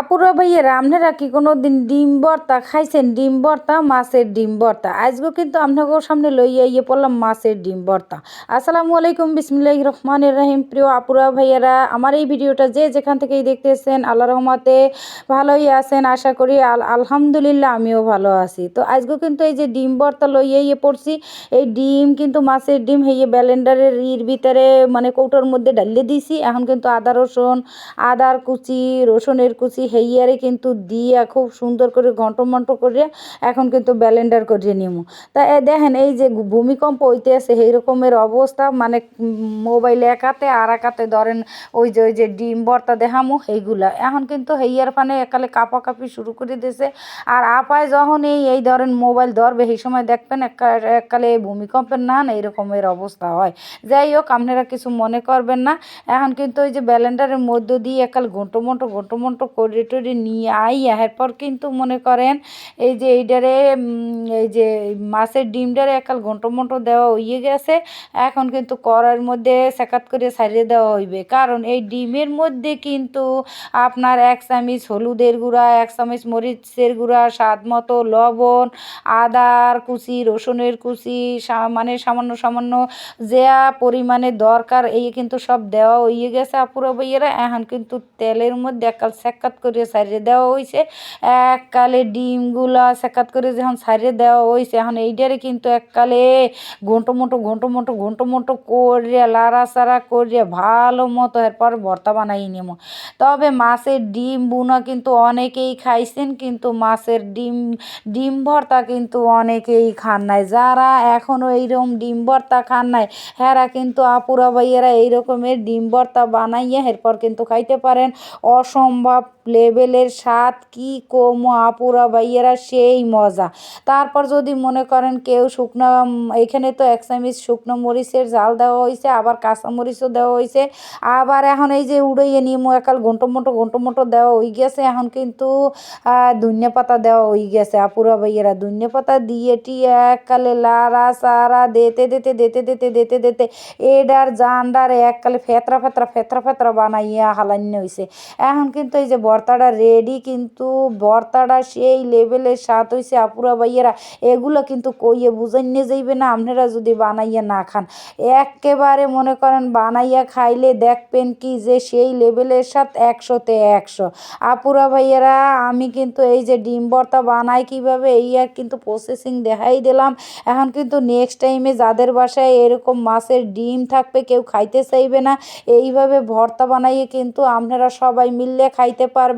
আপুরা ভাইয়েরা আপনারা কি কোনো দিন ডিম ভর্তা খাইছেন? ডিম ভর্তা, মাছের ডিম ভর্তা? আজকেও কিন্তু আপনাকেও সামনে লইয়া ইয়ে পড়লাম মাছের ডিম ভর্তা। আসসালামু আলাইকুম বিসমিল্লাহ রহমানির রাহিম। প্রিয় আপুরা ভাইয়েরা, আমার এই ভিডিওটা যে যেখান থেকেই দেখতেছেন আল্লাহ রহমতে ভালোই আছেন, আশা করি আল আলহামদুলিল্লাহ আমিও ভালো আছি। তো আজকেও কিন্তু এই যে ডিম ভর্তা লইয়া ইয়ে পড়ছি, এই ডিম কিন্তু মাছের ডিম হইয়ে ব্যালেন্ডারের ইর ভিতরে মানে কৌটোর মধ্যে ডালিয়ে দিছি। এখন কিন্তু আদা রসুন আদার কুচি, রসুনের কুচি হেইয়ারে কিন্তু দিয়া খুব সুন্দর করে ঘন্ট মন্ট করে এখন কিন্তু ব্যালেন্ডার করিয়ে নিমু। তা, এ দেখেন এই যে ভূমিকম্প হইতে আছে সেই রকমের অবস্থা মানে মোবাইল একাতে আর একাতে ধরেন ওই যে ওই যে ডিম, ভর্তা দেখামু এইগুলা এখন কিন্তু হেইয়ার ফানে একালে কাপা কাপি শুরু করে দিয়েছে আর আপায় যখন এই এই ধরেন মোবাইল ধরবে, সেই সময় দেখবেন একা- এককালে ভূমিকম্পের নান এই রকমের অবস্থা হয়। যাই হোক, আপনারা কিছু মনে করবেন না। এখন কিন্তু ওই যে ব্যালেন্ডারের মধ্য দিয়ে একাল ঘন্টো মন্টো ঘন্টো মন্টো করে টরে নিয়ে আই এরপর কিন্তু মনে করেন এই যে এইটারে এই যে মাছের ডিমটারে একাল ঘন্টো মন্টো দেওয়া হইয়ে গেছে, এখন কিন্তু কড়ার মধ্যে সেকাত করে সারিয়ে দেওয়া হইবে। কারণ এই ডিমের মধ্যে কিন্তু আপনার এক চামচ হলুদের গুঁড়া, এক চামচ মরিচের গুঁড়া, স্বাদ মতো লবণ, আদার কুচি, রসুনের কুচি মানে সামান্য সামান্য যা পরিমাণে দরকার, এই কিন্তু সব দেওয়া হয়ে গেছে। আপুরা বইয়েরা এখন কিন্তু তেলের মধ্যে একাল সেকাত করে সারিয়ে দেওয়া হয়েছে এককালে ডিমগুলা সেকাত করে যখন সারিয়ে দেওয়া হয়েছে এখন এইটারে কিন্তু এককালে ঘন্টো মোটো ঘন্টো মোটো ঘন্টো মোটো করিয়া লাড়াচাড়া করিয়া ভালো মতো এরপর ভর্তা বানাই নেব তবে মাছের ডিম বুনা কিন্তু অনেকেই খাইছেন, কিন্তু মাছের ডিম ডিম ভর্তা কিন্তু অনেকেই খান নাই। যারা এখনও এইরকম ডিম ভর্তা খান নাই হ্যাঁ কিন্তু আপুরা ভাইয়েরা এই রকমের ডিম ভর্তা বানাইয়া এরপর কিন্তু খাইতে পারেন। অসম্ভব লেভেলের স্বাদ কি কম আপুরা ভাইয়েরা সেই মজা। তারপর যদি মনে করেন কেউ শুকনো এখানে তো এক চামচ শুকনো মরিচের জাল দেওয়া হয়েছে, আবার কাঁচা মরিচও দেওয়া হয়েছে, আবার এখন এই যে উড়াইয়ে নিমু একাল ঘন্টো মোটো ঘন্টো মোটো দেওয়া হয়ে গেছে, এখন কিন্তু ধনিয়া পাতা দেওয়া হয়ে গেছে আপুরা ভাইয়েরা। ধনিয়া পাতা দিয়ে টিয়া এককালে লাড়া সারা দেতে দেতে দেতে, দিতে দিতে দিতে, এডার জান্ডার এককালে ফেতরা ফেতরা ফেতরা ফেতরা বানাইয়া হালান্য হয়েছে এখন কিন্তু এই যে ভর্তাটা রেডি কিন্তু ভর্তাটা সেই লেভেলের স্বাদ হয়েছে আপুরা ভাইয়েরা। এগুলো কিন্তু কইয়ে বুঝাই নিয়ে যাইবে না, আপনারা যদি বানাইয়া না খান। একেবারে মনে করেন বানাইয়া খাইলে দেখবেন কি যে সেই লেভেলের স্বাদ একশোতে একশো। আপুরা ভাইয়েরা, আমি কিন্তু এই যে ডিম ভর্তা বানাই কীভাবে, এই আর কিন্তু প্রসেসিং দেখাই দিলাম। এখন কিন্তু নেক্সট টাইমে যাদের বাসায় এরকম মাছের ডিম থাকবে, কেউ খাইতে চাইবে না। এইভাবে ভর্তা বানাইয়ে কিন্তু আপনারা সবাই মিললে খাইতে পারবেন।